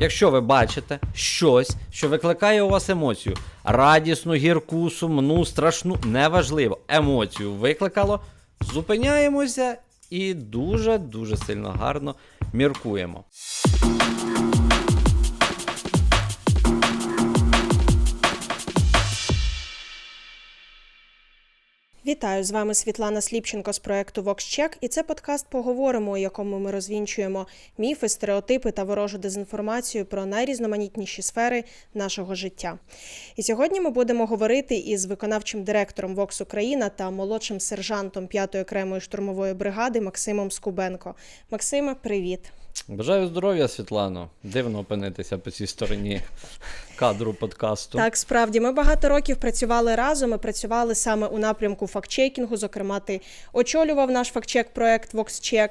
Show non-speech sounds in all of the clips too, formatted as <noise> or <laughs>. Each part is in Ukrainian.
Якщо ви бачите щось, що викликає у вас емоцію, радісну, гірку, сумну, страшну, неважливо, емоцію викликало, зупиняємося і дуже-дуже сильно гарно міркуємо. Вітаю з вами Світлана Сліпченко з проекту VoxCheck, і це подкаст Поговоримо, у якому ми розвінчуємо міфи, стереотипи та ворожу дезінформацію про найрізноманітніші сфери нашого життя. І сьогодні ми будемо говорити із виконавчим директором Vox Україна та молодшим сержантом 5-ї окремої штурмової бригади Максимом Скубенко. Максиме, привіт! Бажаю здоров'я, Світлано. Дивно опинитися по цій стороні кадру подкасту. Так, справді, ми багато років працювали разом. Ми працювали саме у напрямку фактчекінгу. Зокрема, ти очолював наш фактчек проект VoxCheck.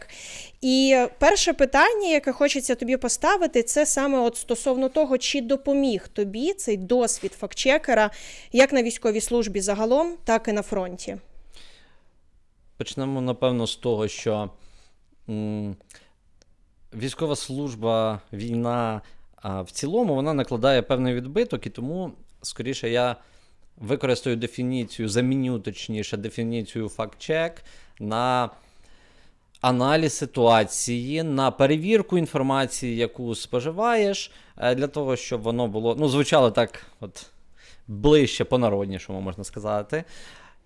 І перше питання, яке хочеться тобі поставити, це саме от стосовно того, чи допоміг тобі цей досвід фактчекера як на військовій службі загалом, так і на фронті. Почнемо, напевно, з того, що м, військова служба, війна а, в цілому вона накладає певний відбиток, і тому, скоріше, я використаю дефініцію, заміню точніше дефініцію факт-чек на аналіз ситуації, на перевірку інформації, яку споживаєш, е, для того, щоб воно було, ну, звучало так, от ближче по-народнішому, можна сказати.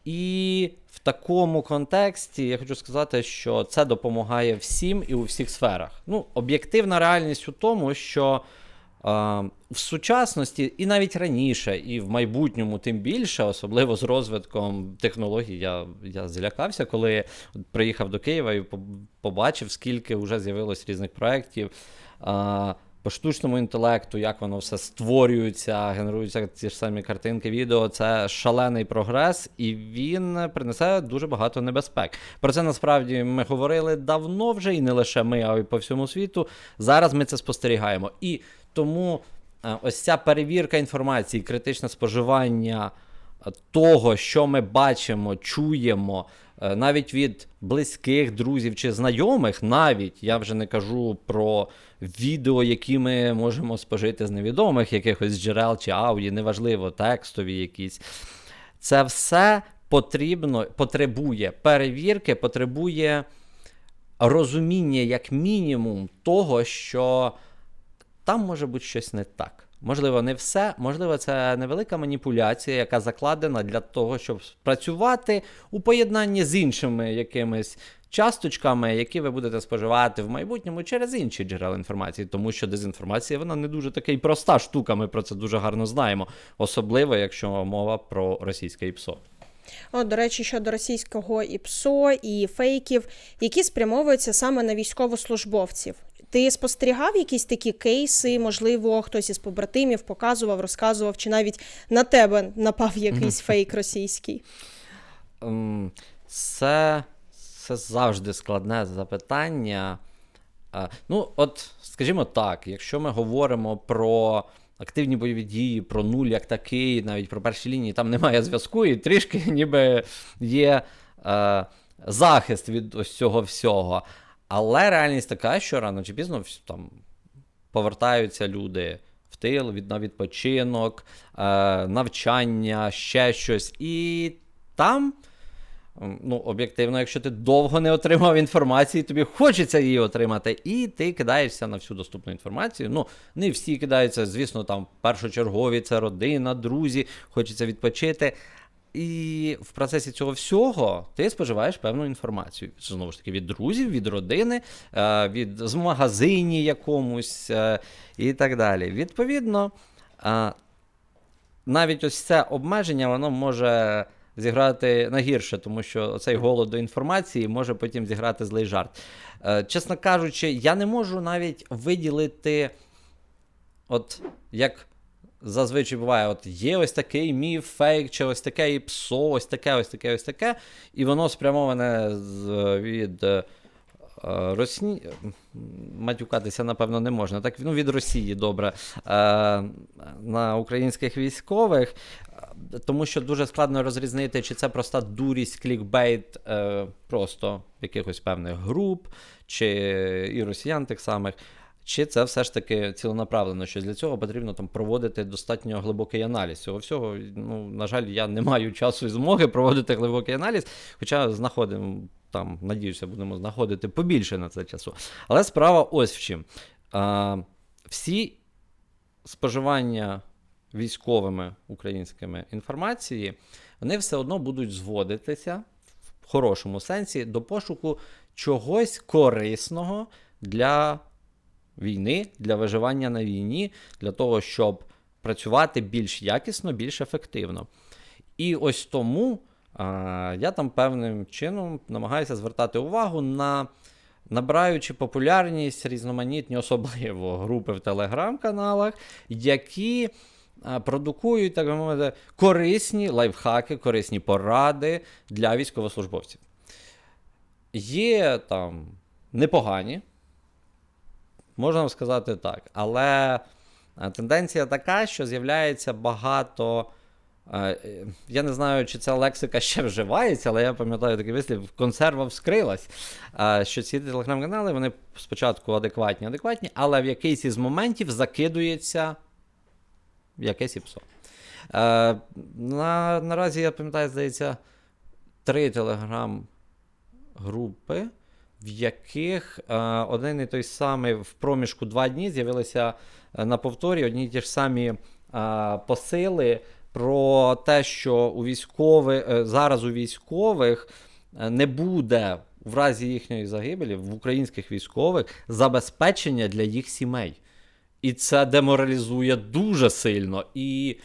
І в такому контексті я хочу сказати, що це допомагає всім і у всіх сферах. Ну, об'єктивна реальність у тому, що в сучасності, і навіть раніше, і в майбутньому, тим більше, особливо з розвитком технологій, я, я злякався, коли приїхав до Києва і побачив, скільки вже з'явилось різних проєктів. По штучному інтелекту, як воно все створюється, генеруються ті ж самі картинки, відео, це шалений прогрес, і він принесе дуже багато небезпек. Про це насправді ми говорили давно вже, і не лише ми, а й по всьому світу. Зараз ми це спостерігаємо. І тому е, ось ця перевірка інформації, критичне споживання е, того, що ми бачимо, чуємо, навіть від близьких друзів чи знайомих, навіть я вже не кажу про відео, які ми можемо спожити з невідомих якихось джерел чи ауді, неважливо, текстові якісь. Це все потрібно, потребує перевірки, потребує розуміння, як мінімум, того, що там може бути щось не так. Можливо, не все, можливо, це невелика маніпуляція, яка закладена для того, щоб працювати у поєднанні з іншими якимись часточками, які ви будете споживати в майбутньому через інші джерела інформації, тому що дезінформація вона не дуже така й проста штука. Ми про це дуже гарно знаємо, особливо якщо мова про російське ІПСО. От, до речі, щодо російського і ПСО, і фейків, які спрямовуються саме на військовослужбовців. Ти спостерігав якісь такі кейси? Можливо, хтось із побратимів показував, розказував, чи навіть на тебе напав якийсь фейк російський? Ем, Це, це завжди складне запитання. Е, Ну, от, скажімо так, якщо ми говоримо про активні бойові дії, про нуль як такий, навіть про перші лінії, там немає зв'язку, і трішки <laughs> ніби є е, захист від ось цього всього. Але реальність така, що рано чи пізно там повертаються люди в тил на відпочинок, е, навчання, ще щось. І там, ну, об'єктивно, якщо ти довго не отримав інформації, тобі хочеться її отримати, і ти кидаєшся на всю доступну інформацію. Ну, не всі кидаються, звісно, там першочергові, це родина, друзі, хочеться відпочити. І в процесі цього всього ти споживаєш певну інформацію. Знову ж таки, від друзів, від родини, е, від з магазині якомусь е, і так далі. Відповідно, е, навіть ось це обмеження воно може зіграти на гірше, тому що цей голод до інформації може потім зіграти злий жарт. Чесно кажучи, я не можу навіть виділити, от як зазвичай буває, от є ось такий міф, фейк, чи ось таке іпсо, ось таке, ось таке, ось таке, і воно спрямоване від. е, Росні... Матюкатися, напевно, не можна. Так, ну, від Росії добре. Е, на українських військових, тому що дуже складно розрізнити, чи це проста дурість, клікбейт е, просто якихось певних груп, чи і росіян тих самих. Чи це все ж таки ціленаправлено, що для цього потрібно там проводити достатньо глибокий аналіз цього всього. Ну, на жаль, я не маю часу і змоги проводити глибокий аналіз, хоча знаходимо там, надіюся, будемо знаходити побільше на це часу. Але справа ось в чим. А, всі споживання військовими українськими інформації, вони все одно будуть зводитися в хорошому сенсі до пошуку чогось корисного для війни, для виживання на війні, для того, щоб працювати більш якісно, більш ефективно. І ось тому а, я там певним чином намагаюся звертати увагу на набираючи популярність різноманітні, особливо <laughs> групи в телеграм-каналах, які продукують, так би мовити, корисні лайфхаки, корисні поради для військовослужбовців. Є там непогані, можна сказати так. Але е, тенденція така, що з'являється багато. е, Я не знаю, чи ця лексика ще вживається, але я пам'ятаю такий вислів: консерва вскрилась. е, Що ці телеграм-канали вони спочатку адекватні, адекватні, але в якийсь із моментів закидується якесь іпсо. На, наразі я пам'ятаю, здається, три телеграм-групи, в яких е, один і той самий в проміжку два дні з'явилися е, на повторі одні й ті ж самі е, посили про те, що у військових зараз у військових не буде в разі їхньої загибелі в українських військових забезпечення для їх сімей. І це деморалізує дуже сильно. І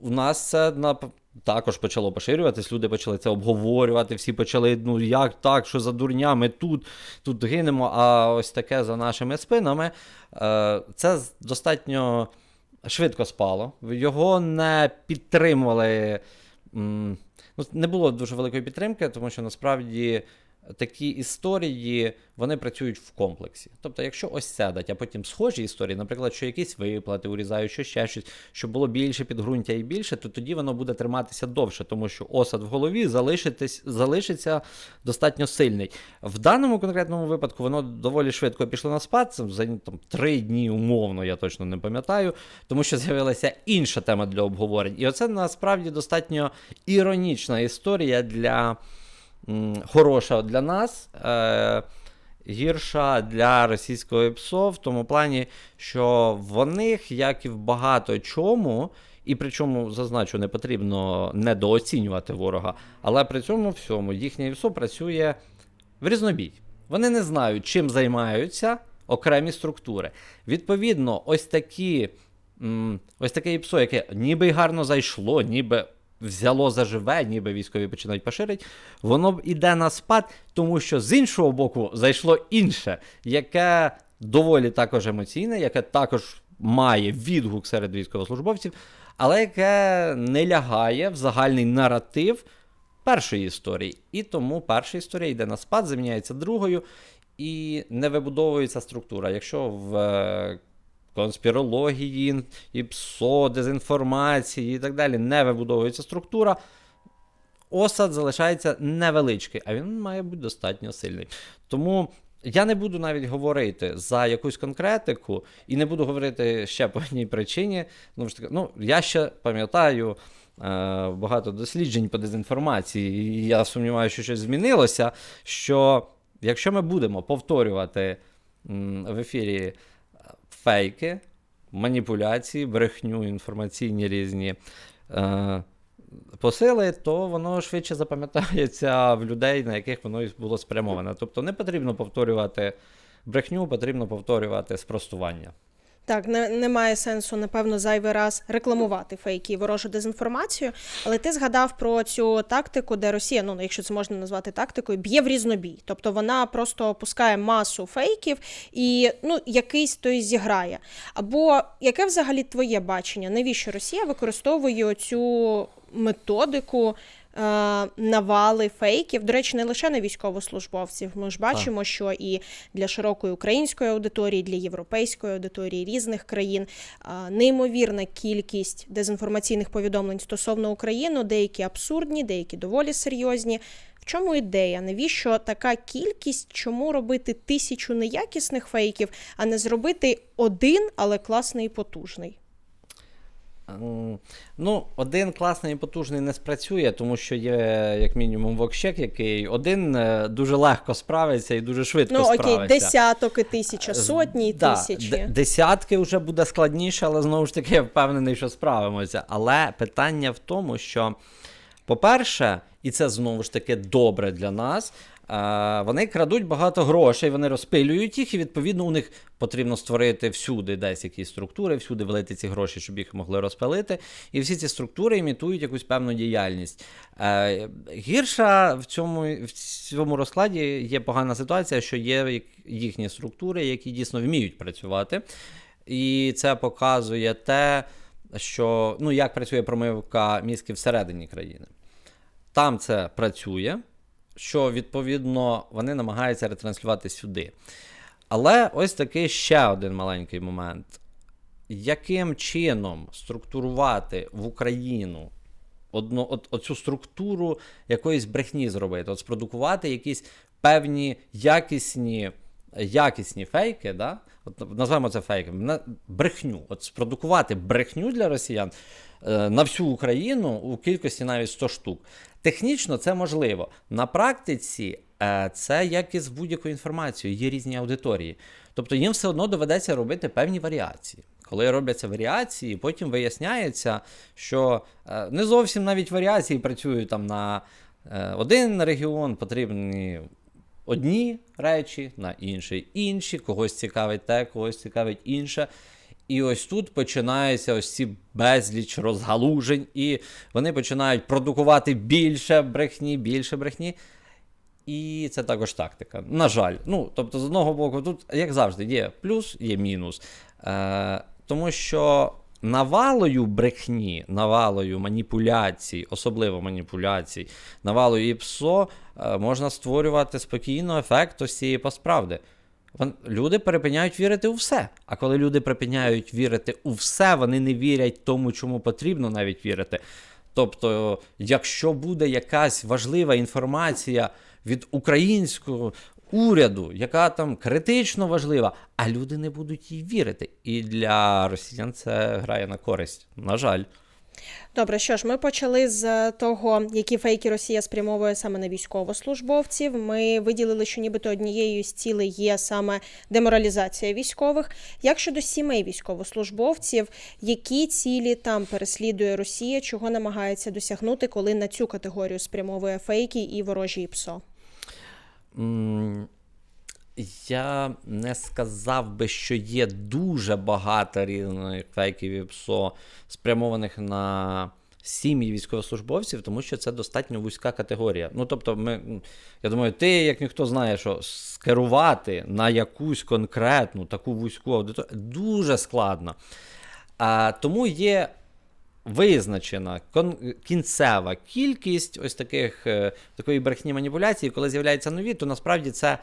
у нас це на також почало поширюватись, люди почали це обговорювати, всі почали, ну як так, що за дурня, ми тут, тут гинемо, а ось таке за нашими спинами. Е, Це достатньо швидко спало. Його не підтримували. Ну, не було дуже великої підтримки, тому що насправді такі історії вони працюють в комплексі. Тобто, якщо ось це дать, а потім схожі історії, наприклад, що якісь виплати урізають, що ще щось, щоб було більше підґрунтя і більше, то тоді воно буде триматися довше, тому що осад в голові залишиться достатньо сильний. В даному конкретному випадку воно доволі швидко пішло на спад. Це за там, три дні умовно, я точно не пам'ятаю, тому що з'явилася інша тема для обговорень. І оце насправді достатньо іронічна історія для хороша для нас. Е, Гірша для російського ПСО в тому плані, що в них, як і в багато чому, і причому зазначу, не потрібно недооцінювати ворога, але при цьому всьому їхнє ПСО працює в різнобій. Вони не знають, чим займаються окремі структури. Відповідно, ось такі, ось таке ІПСО, яке ніби й гарно зайшло, ніби взяло заживе, ніби військові починають поширити, воно б іде на спад, тому що з іншого боку зайшло інше, яке доволі також емоційне, яке також має відгук серед військовослужбовців, але яке не лягає в загальний наратив першої історії. І тому перша історія йде на спад, заміняється другою, і не вибудовується структура. Якщо в е, конспірології, і ПСО, дезінформації і так далі не вибудовується структура, осад залишається невеличкий, а він має бути достатньо сильний. Тому. Я не буду навіть говорити за якусь конкретику, і не буду говорити ще по одній причині. Знову ж таки, ну, я ще пам'ятаю е, багато досліджень по дезінформації, і я сумніваюся, що щось змінилося. Що якщо ми будемо повторювати в ефірі фейки, маніпуляції, брехню, інформаційні різні. Е, посили, то воно швидше запам'ятається в людей, на яких воно було спрямоване. Тобто не потрібно повторювати брехню, потрібно повторювати спростування. Так, не, немає сенсу, напевно, зайвий раз рекламувати фейки і ворожу дезінформацію. Але ти згадав про цю тактику, де Росія, ну якщо це можна назвати тактикою, б'є в різнобій. Тобто вона просто опускає масу фейків і ну якийсь той зіграє. Або яке взагалі твоє бачення? Навіщо Росія використовує цю методику? Навали фейків. До речі, не лише на військовослужбовців. Ми ж бачимо, що і для широкої української аудиторії, для європейської аудиторії різних країн е, неймовірна кількість дезінформаційних повідомлень стосовно України, деякі абсурдні, деякі доволі серйозні. В чому ідея? Навіщо така кількість? Чому робити тисячу неякісних фейків, а не зробити один, але класний і потужний? Ну, один класний і потужний не спрацює, тому що є, як мінімум, вокщек, який один е, дуже легко справиться і дуже швидко Ну окей, справиться. десяток і тисяча, сотні і Да, тисячі. десятки вже буде складніше, але знову ж таки я впевнений, що справимося. Але питання в тому, що, по-перше, і це знову ж таки добре для нас. Вони крадуть багато грошей, вони розпилюють їх, і відповідно у них потрібно створити всюди десь якісь структури, всюди влити ці гроші, щоб їх могли розпилити. І всі ці структури імітують якусь певну діяльність. Е, Гірша в цьому, в цьому розкладі є погана ситуація, що є їхні структури, які дійсно вміють працювати. І це показує те, що ну, як працює промивка мізків всередині країни. Там це працює, що відповідно вони намагаються ретранслювати сюди. Але ось такий ще один маленький момент. Яким чином структурувати в Україну одну, от, оцю структуру якоїсь брехні зробити, от спродукувати якісь певні якісні, якісні фейки, да? От, назвемо це фейком, брехню. От спродукувати брехню для росіян е, на всю Україну у кількості навіть 100 штук. Технічно це можливо. На практиці е, це як і з будь-якою інформацією, є різні аудиторії. Тобто їм все одно доведеться робити певні варіації. Коли робляться варіації, потім виясняється, що е, не зовсім навіть варіації працюють там на один регіон, потрібні одні речі, на інший інші, когось цікавить те, когось цікавить інше. І ось тут починаються ось ці безліч розгалужень, і вони починають продукувати більше брехні, більше брехні. І це також тактика. На жаль. Ну, тобто, з одного боку, тут, як завжди, є плюс, є мінус. Е, тому що навалою брехні, навалою маніпуляцій, особливо маніпуляцій, навалою ІПСО е, можна створювати спокійно ефект ось цієї посправди. Люди перепиняють вірити у все. А коли люди припиняють вірити у все, вони не вірять тому, чому потрібно навіть вірити. Тобто, якщо буде якась важлива інформація від українського уряду, яка там критично важлива, а люди не будуть їй вірити. І для росіян це грає на користь. На жаль. Добре, що ж, ми почали з того, які фейки Росія спрямовує саме на військовослужбовців. Ми виділили, що нібито однією з цілей є саме деморалізація військових. Як щодо сімей військовослужбовців, які цілі там переслідує Росія, чого намагається досягнути, коли на цю категорію спрямовує фейки і ворожі ІПСО? Я не сказав би, що є дуже багато різних фейків і ПСО, спрямованих на сім'ї військовослужбовців, тому що це достатньо вузька категорія. Ну, тобто, ми, я думаю, ти, як ніхто знає, що скерувати на якусь конкретну таку вузьку аудиторію дуже складно. А, тому є визначена кон- кінцева кількість ось таких е, такої брехні маніпуляцій, коли з'являються нові, то насправді це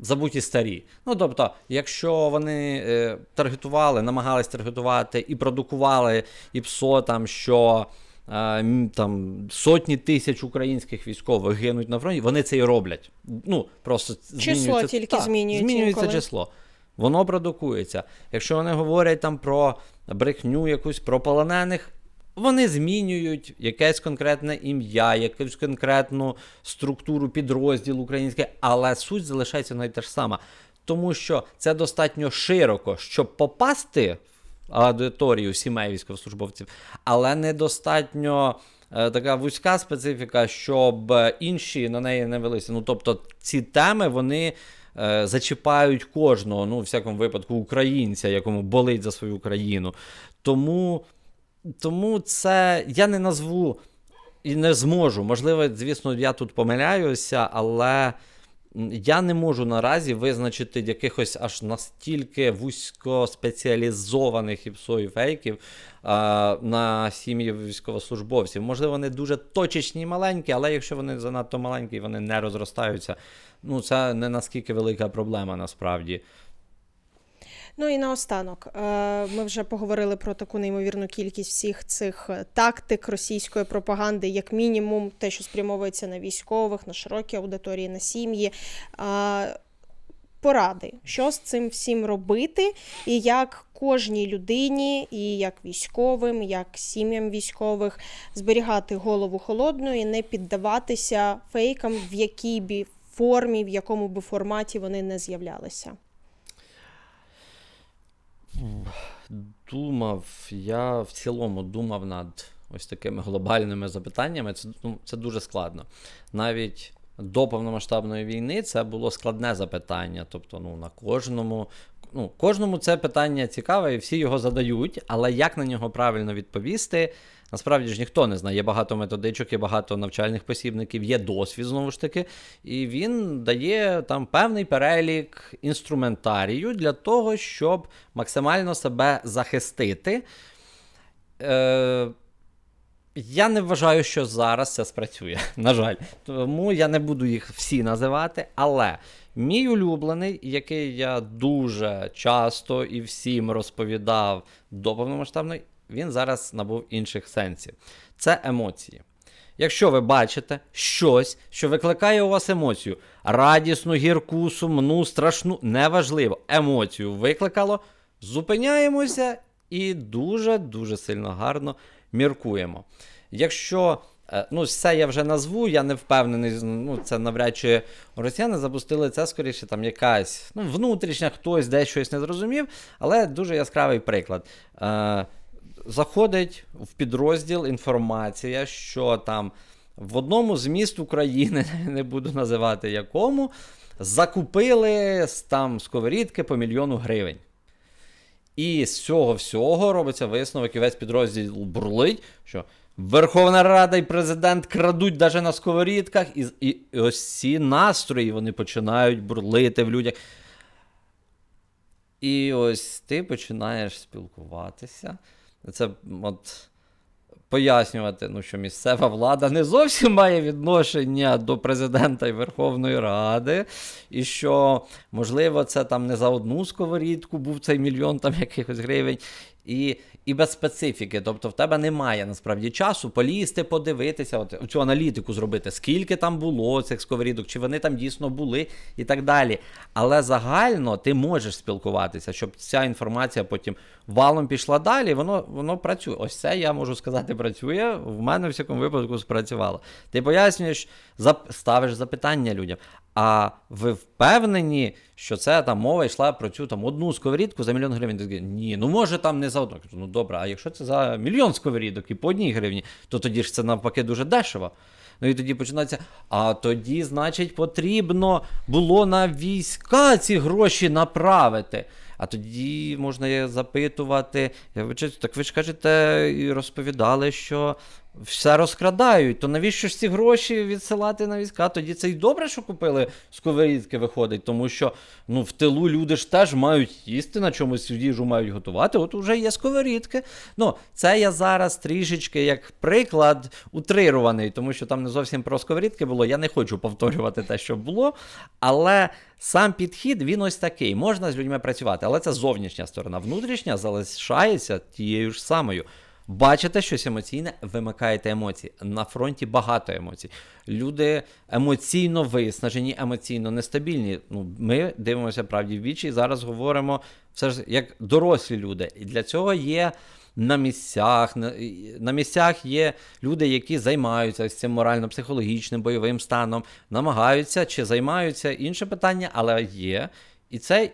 забуті старі. Ну тобто, якщо вони е, таргетували, намагались таргетувати і продукували і ПСО там, що. е, Там сотні тисяч українських військових гинуть на фронті, вони це і роблять. Ну просто змінюється тільки так, змінюють змінюється інколи. число. Воно продукується. Якщо вони говорять там про брехню якусь про полонених, вони змінюють якесь конкретне ім'я, якусь конкретну структуру підрозділу українське, але суть залишається навіть те ж сама. Тому що це достатньо широко, щоб попасти в аудиторію сімей військовослужбовців, але недостатньо е, така вузька специфіка, щоб інші на неї не велися. Ну тобто ці теми вони е, зачіпають кожного, ну, в всякому випадку, українця, якому болить за свою країну. Тому, тому це я не назву і не зможу. Можливо, звісно, я тут помиляюся, але я не можу наразі визначити якихось аж настільки вузькоспеціалізованих іпсо і фейків а, на сім'ї військовослужбовців. Можливо, вони дуже точечні і маленькі, але якщо вони занадто маленькі вони не розростаються, ну це не наскільки велика проблема насправді. Ну і наостанок, е, ми вже поговорили про таку неймовірну кількість всіх цих е, тактик російської пропаганди, як мінімум, те, що спрямовується на військових, на широкі аудиторії, на сім'ї. Поради, що з цим всім робити, і як кожній людині, і як військовим, як сім'ям військових зберігати голову холодною не піддаватися фейкам, в якій б формі, в якому б форматі вони не з'являлися. Думав, я в цілому думав над ось такими глобальними запитаннями. Це, ну, це дуже складно. Навіть до повномасштабної війни це було складне запитання. Тобто, ну, на кожному, ну, кожному це питання цікаве, і всі його задають, але як на нього правильно відповісти, насправді ж ніхто не знає. Є багато методичок, є багато навчальних посібників, є досвід знову ж таки, і він дає там певний перелік інструментарію для того, щоб максимально себе захистити. Е, я не вважаю, що зараз це спрацює. <laughs> На жаль. Тому я не буду їх всі називати. Але мій улюблений, який я дуже часто і всім розповідав до повномасштабної, він зараз набув інших сенсів. Це емоції. Якщо ви бачите щось, що викликає у вас емоцію, радісну, гірку, сумну, страшну, неважливо, емоцію викликало, зупиняємося і дуже-дуже сильно гарно міркуємо. Якщо е, ну, це я вже назву, я не впевнений, ну, це навряд чи росіяни запустили це скоріше, там якась ну, внутрішня, хтось десь щось не зрозумів, але дуже яскравий приклад. Е, Заходить в підрозділ інформація, що там в одному з міст України, <laughs> не буду називати якому, закупили там сковорідки по мільйону гривень. І з цього всього робиться висновок, і весь підрозділ бурлить, що Верховна Рада і президент крадуть навіть на сковорідках, і, і, і ось ці настрої вони починають бурлити в людях. І ось ти починаєш спілкуватися. Це от пояснювати, ну, що місцева влада не зовсім має відношення до президента і Верховної Ради, і що, можливо, це там не за одну сковорідку був цей мільйон там якихось гривень. І і без специфіки. Тобто в тебе немає насправді часу полізти, подивитися, от цю аналітику зробити, скільки там було цих сковорідок, чи вони там дійсно були, і так далі. Але загально ти можеш спілкуватися, щоб ця інформація потім валом пішла далі, воно воно працює. Ось це я можу сказати, працює. В мене в всякому випадку спрацювало. Ти пояснюєш, зап... ставиш запитання людям. А ви впевнені, що це там мова йшла про цю там одну сковорідку за мільйон гривень? Ти Ні, ну може там не за одну. Ну добре, а якщо це за мільйон сковорідок і по одній гривні, то тоді ж це навпаки дуже дешево. Ну і тоді починається. А тоді, значить, потрібно було на війська ці гроші направити. А тоді можна запитувати, я так ви ж кажете і розповідали, що все розкрадають, то навіщо ж ці гроші відсилати на війська? Тоді це й добре, що купили сковорідки, виходить, тому що ну, в тилу люди ж теж мають їсти, на чомусь їжу мають готувати. От вже є сковорідки. Ну, це я зараз трішечки як приклад утрирований, тому що там не зовсім про сковорідки було. Я не хочу повторювати те, що було. Але сам підхід він ось такий. Можна з людьми працювати, але це зовнішня сторона. Внутрішня залишається тією ж самою. Бачите щось емоційне, вимикаєте емоції. На фронті багато емоцій. Люди емоційно виснажені, емоційно нестабільні. Ну, Ми дивимося правді в вічі і зараз говоримо все ж як дорослі люди. І для цього є. На місцях на, на місцях є люди, які займаються цим морально-психологічним бойовим станом, намагаються чи займаються інше питання, але є. І це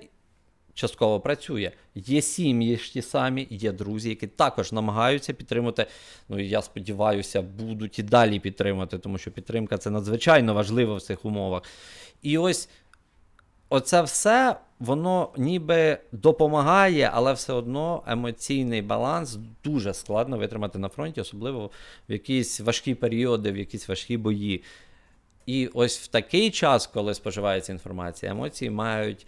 частково працює. Є сім'ї ж ті самі, є друзі, які також намагаються підтримати. Ну і я сподіваюся, будуть і далі підтримати, тому що підтримка це надзвичайно важливо в цих умовах. І ось оце все. Воно ніби допомагає, але все одно емоційний баланс дуже складно витримати на фронті, особливо в якісь важкі періоди, в якісь важкі бої. І ось в такий час, коли споживається інформація, емоції мають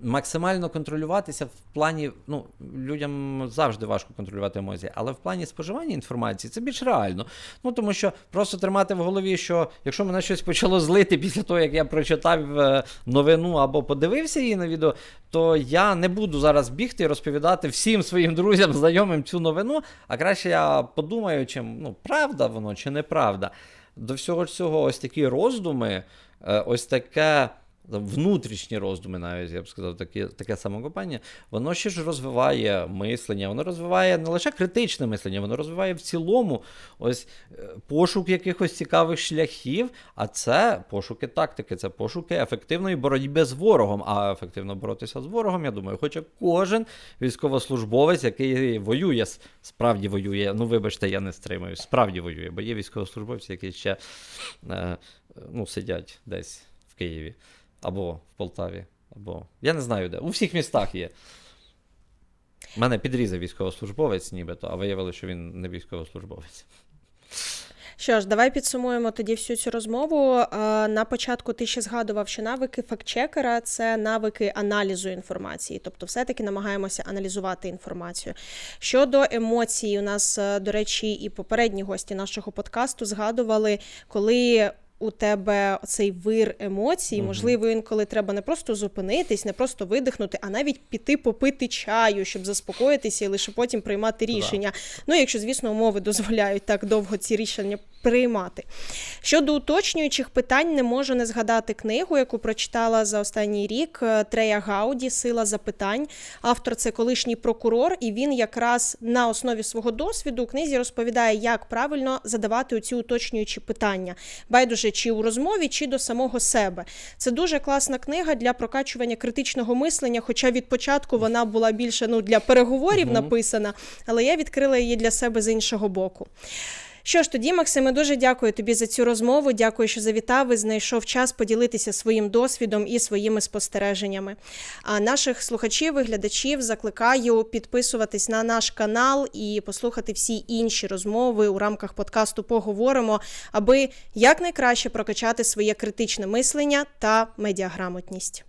максимально контролюватися в плані. Ну, людям завжди важко контролювати емоції, але в плані споживання інформації це більш реально. Ну тому що просто тримати в голові, що якщо мене щось почало злити після того, як я прочитав е, новину або подивився її на відео, то я не буду зараз бігти і розповідати всім своїм друзям, знайомим цю новину. А краще я подумаю, чим ну, правда воно чи неправда. До всього цього, ось такі роздуми, е, ось таке. Внутрішні роздуми, навіть я б сказав, таке, таке самокопання, воно ще ж розвиває мислення, воно розвиває не лише критичне мислення, воно розвиває в цілому ось е, пошук якихось цікавих шляхів, а це пошуки тактики, це пошуки ефективної боротьби з ворогом. А ефективно боротися з ворогом, я думаю, хоче кожен військовослужбовець, який воює, справді воює. Ну, вибачте, я не стримую, справді воює, бо є військовослужбовці, які ще е, ну, сидять десь в Києві або в Полтаві, або я не знаю де. У всіх містах є. Мене підрізав військовослужбовець, нібито, а виявилося, що він не військовослужбовець. Що ж, давай підсумуємо тоді всю цю розмову. На початку ти ще згадував, що навики фактчекера це навики аналізу інформації, тобто, все-таки намагаємося аналізувати інформацію. Щодо емоцій, у нас, е, до речі, і попередні гості нашого подкасту згадували, коли. У тебе цей вир емоцій, Мгм. можливо, інколи треба не просто зупинитись, не просто видихнути, а навіть піти попити чаю, щоб заспокоїтися і лише потім приймати Да. рішення. Ну, якщо, звісно, умови дозволяють так довго ці рішення приймати. Щодо уточнюючих питань, не можу не згадати книгу, яку прочитала за останній рік е, Трея Гауді Сила запитань. Автор це колишній прокурор, і він якраз на основі свого досвіду у книзі розповідає, як правильно задавати ці уточнюючі питання. Байдуже чи у розмові, чи до самого себе. Це дуже класна книга для прокачування критичного мислення, хоча від початку вона була більше ну, для переговорів Мгм. написана, але я відкрила її для себе з іншого боку. Що ж тоді, Максиме, дуже дякую тобі за цю розмову. Дякую, що завітав і знайшов час поділитися своїм досвідом і своїми спостереженнями. А наших слухачів і глядачів закликаю підписуватись на наш канал і послухати всі інші розмови у рамках подкасту Поговоримо, аби якнайкраще прокачати своє критичне мислення та медіаграмотність.